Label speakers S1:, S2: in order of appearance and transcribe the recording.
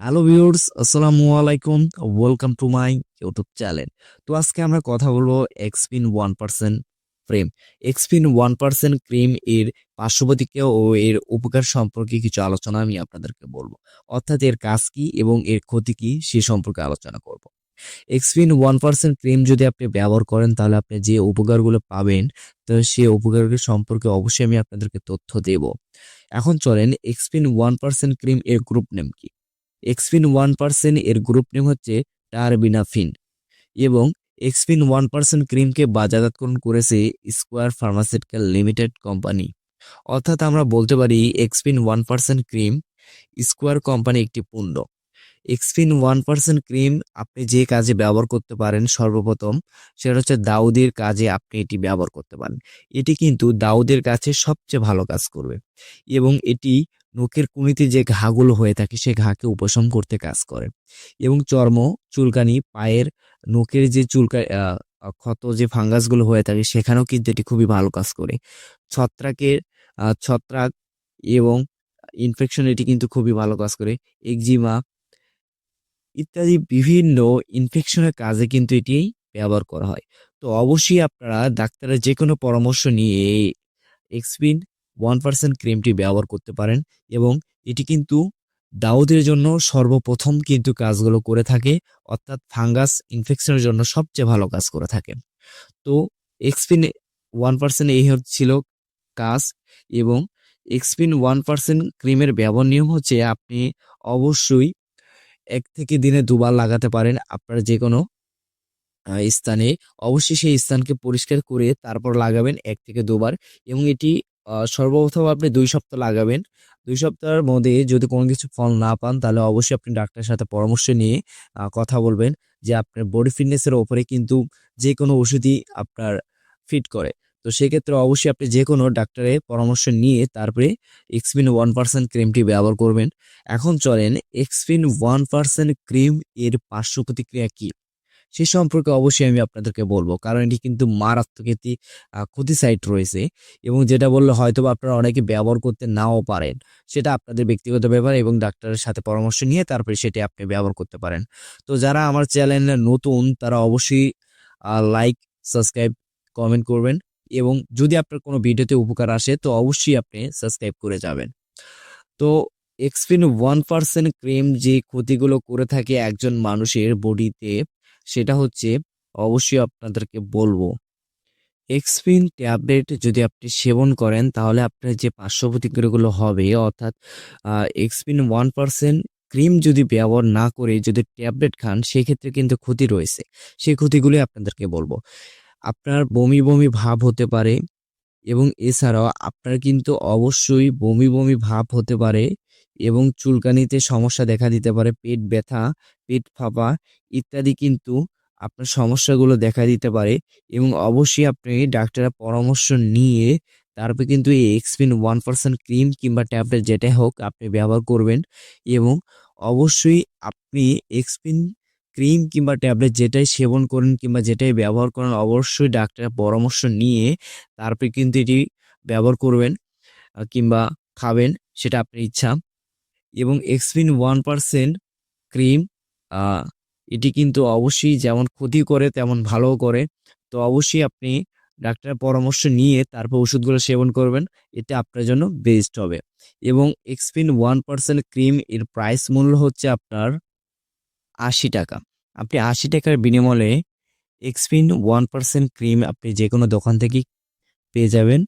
S1: Hello viewers আসসালামু আলাইকুম। Welcome to my YouTube channel তো আজকে আমরা কথা বলব Xpin one percent cream Xpin one percent cream এর পার্শ্বপ্রতিক্রিয়া ও এর উপকার সম্পর্কে কিছু আলোচনা আমি আপনাদেরকে বলব। অর্থাৎ এর কাজ কি এবং এর ক্ষতি কি সে সম্পর্কে আলোচনা করব। এক্সপিন ওয়ান পার্সেন্ট ক্রিম যদি আপনি ব্যবহার করেন, তাহলে আপনি যে উপকারগুলো পাবেন, তো সে উপকারগুলো সম্পর্কে অবশ্যই আমি আপনাদেরকে তথ্য দেব। এখন চলেন এক্সপিন ওয়ান পার্সেন্ট ক্রিম এর গ্রুপ নেম কি? এক্সপিন ওয়ান পার্সেন্ট এর গ্রুপ নেম হচ্ছে টারবিনাফিন এবং এক্সপিন ওয়ান পার্সেন্ট ক্রিমকে বাজারজাতকরণ করেছে স্কোয়ার ফার্মাসিউটিক্যাল লিমিটেড কোম্পানি। অর্থাৎ আমরা বলতে পারি Xpin one percent cream Square company একটি পণ্য। এক্সপিন ওয়ান পার্সেন্ট ক্রিম আপনি যে কাজে ব্যবহার করতে পারেন সর্বপ্রথম সেটা হচ্ছে দাউদের কাজে আপনি এটি ব্যবহার করতে পারেন। এটি কিন্তু দাউদের কাছে সবচেয়ে ভালো কাজ করবে এবং এটি নখের কুনিতে যে ঘাগুলো হয়ে থাকে, সে ঘাকে উপশম করতে কাজ করে। এবং চর্ম, চুলকানি, পায়ের নখের যে চুলকা ক্ষত যে ফাঙ্গাসগুলো হয়ে থাকে, সেখানেও কিন্তু এটি খুবই ভালো কাজ করে। ছত্রাকের ছত্রাক এবং ইনফেকশন এটি কিন্তু খুবই ভালো কাজ করে। একজিমা ইত্যাদি বিভিন্ন ইনফেকশনের কাজে কিন্তু এটি ব্যবহার করা হয়। তো অবশ্যই আপনারা ডাক্তারের যে কোনো পরামর্শ নিয়ে এক্সপিন ওয়ান পার্সেন্ট ক্রিমটি ব্যবহার করতে পারেন এবং এটি কিন্তু দাউদের জন্য সর্বপ্রথম কিন্তু কাজগুলো করে থাকে, অর্থাৎ ফাঙ্গাস ইনফেকশনের জন্য সবচেয়ে ভালো কাজ করে থাকে। তো এক্সপিন ওয়ান পার্সেন্ট এই হচ্ছিল কাজ এবং এক্সপিন ওয়ান পার্সেন্ট ক্রিমের ব্যবহার নিয়ম হচ্ছে আপনি অবশ্যই এক থেকে দিনে দুবার লাগাতে পারেন আপনার যে কোনো স্থানে। অবশ্যই সেই স্থানকে পরিষ্কার করে তারপর লাগাবেন এক থেকে দুবার এবং এটি সর্বপ্রথম আপনি দুই সপ্তাহ লাগাবেন। দুই সপ্তাহের মধ্যে যদি কোনো কিছু ফল না পান, তাহলে অবশ্যই আপনি ডাক্তারের সাথে পরামর্শ নিয়ে কথা বলবেন যে আপনার বডি ফিটনেসের ওপরে কিন্তু যে কোনো ওষুধই আপনার ফিট করে। তো সেক্ষেত্রে অবশ্যই আপনি যে কোনো ডাক্তারের পরামর্শ নিয়ে তারপরে এক্সপিন ওয়ান পার্সেন্ট ক্রিমটি ব্যবহার করবেন। এখন চলেন এক্সপিন ওয়ান পার্সেন্ট ক্রিম এর পার্শ্ব প্রতিক্রিয়া কি? সে সম্পর্কে অবশ্যই আমি আপনাদেরকে বলব। কারণ এটি কিন্তু মারাত্মক একটি ক্ষতি সাইট রয়েছে এবং যেটা বললে হয়তো আপনারা অনেকে ব্যবহার করতে নাও পারেন। সেটা আপনাদের ব্যক্তিগত ব্যাপার এবং ডাক্তারের সাথে পরামর্শ নিয়ে তারপরে সেটি আপনি ব্যবহার করতে পারেন। তো যারা আমার চ্যানেলে নতুন, তারা অবশ্যই লাইক সাবস্ক্রাইব কমেন্ট করবেন এবং যদি আপনার কোনো ভিডিওতে উপকার আসে তো অবশ্যই আপনি সাবস্ক্রাইব করে যাবেন। তো এক্সপিন ওয়ান পার্সেন্ট ক্রিম যে ক্ষতিগুলো করে থাকে একজন মানুষের বডিতে সেটা হচ্ছে অবশ্যই আপনাদেরকে বলব। এক্সপিন ট্যাবলেট যদি আপনি সেবন করেন, তাহলে আপনার যে পার্শ্ব প্রতিক্রিয়াগুলো হবে, অর্থাৎ এক্সপিন ওয়ান পার্সেন্ট ক্রিম যদি ব্যবহার না করে যদি ট্যাবলেট খান, সেক্ষেত্রে কিন্তু ক্ষতি রয়েছে। সেই ক্ষতিগুলি আপনাদেরকে বলব। আপনার বমি বমি ভাব হতে পারে এবং এছাড়াও আপনার কিন্তু অবশ্যই বমি বমি ভাব হতে পারে। এবং চুলকানিতে সমস্যা দেখা দিতে পারে, পেট ব্যথা, পেট ফাঁপা ইত্যাদি কিন্তু আপনার সমস্যাগুলো দেখা দিতে পারে এবং অবশ্যই আপনি ডাক্তারের পরামর্শ নিয়ে তারপরে কিন্তু এই এক্সপিন ওয়ান পার্সেন্ট ক্রিম কিংবা ট্যাবলেট যেটাই হোক আপনি ব্যবহার করবেন এবং অবশ্যই আপনি এক্সপিন ক্রিম কিংবা ট্যাবলেট যেটাই সেবন করেন কিংবা যেটাই ব্যবহার করেন অবশ্যই ডাক্তারের পরামর্শ নিয়ে তারপরে কিন্তু এটি ব্যবহার করবেন কিংবা খাবেন সেটা আপনার ইচ্ছা। এবং এক্সপিন ওয়ান পার্সেন্ট ক্রিম এটি কিন্তু অবশ্যই যেমন ক্ষতি করে তেমন ভালোও করে। তো অবশ্যই আপনি ডাক্তারের পরামর্শ নিয়ে তারপর ওষুধগুলো সেবন করবেন, এতে আপনার জন্য বেস্ট হবে। এবং এক্সপিন ওয়ান পার্সেন্ট ক্রিম এর প্রাইস মূল্য হচ্ছে আপনার আশি টাকা। আপনি আশি টাকার বিনিময়ে এক্সপিন ওয়ান পার্সেন্ট ক্রিম আপনি যে কোনো দোকান থেকেই পেয়ে যাবেন।